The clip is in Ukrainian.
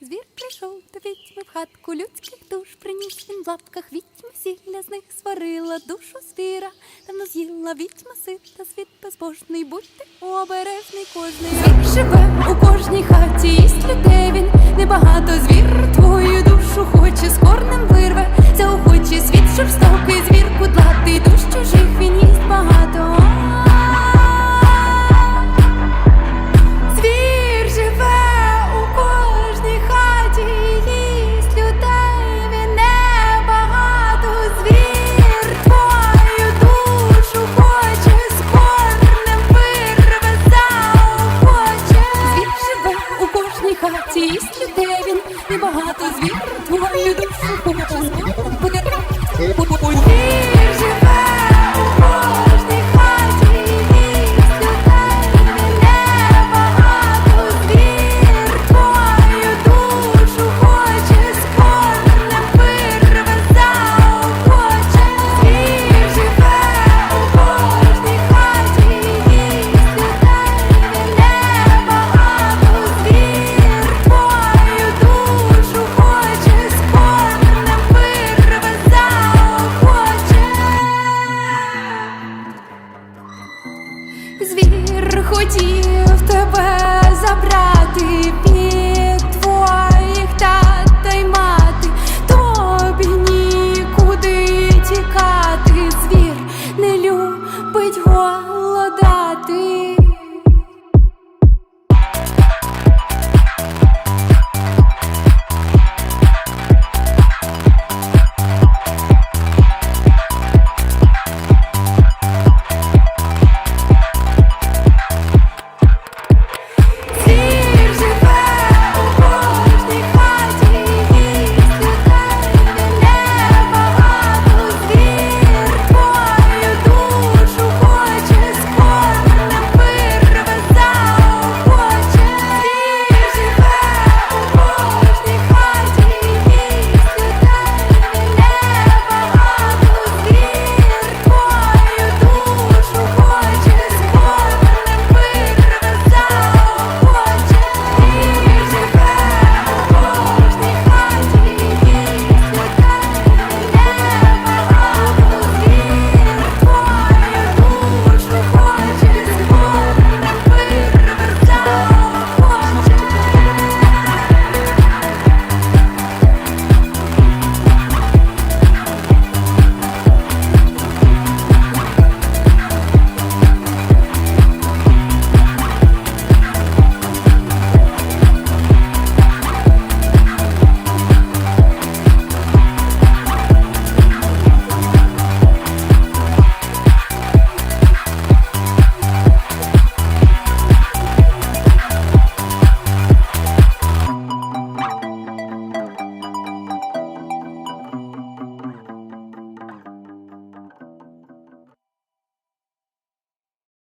Звір прийшов до відьми в хатку людських душ, приніс він в лапках відьми, сілля з них сварила душу звіра, давно з'їла відьма сита, світ безбожний, будьте обережний кожний. Звір живе у кожній хаті, їсть людей він небагато звір твою душу хоче, з корнем шість людей і багато звір. Твою душу побачив, буде.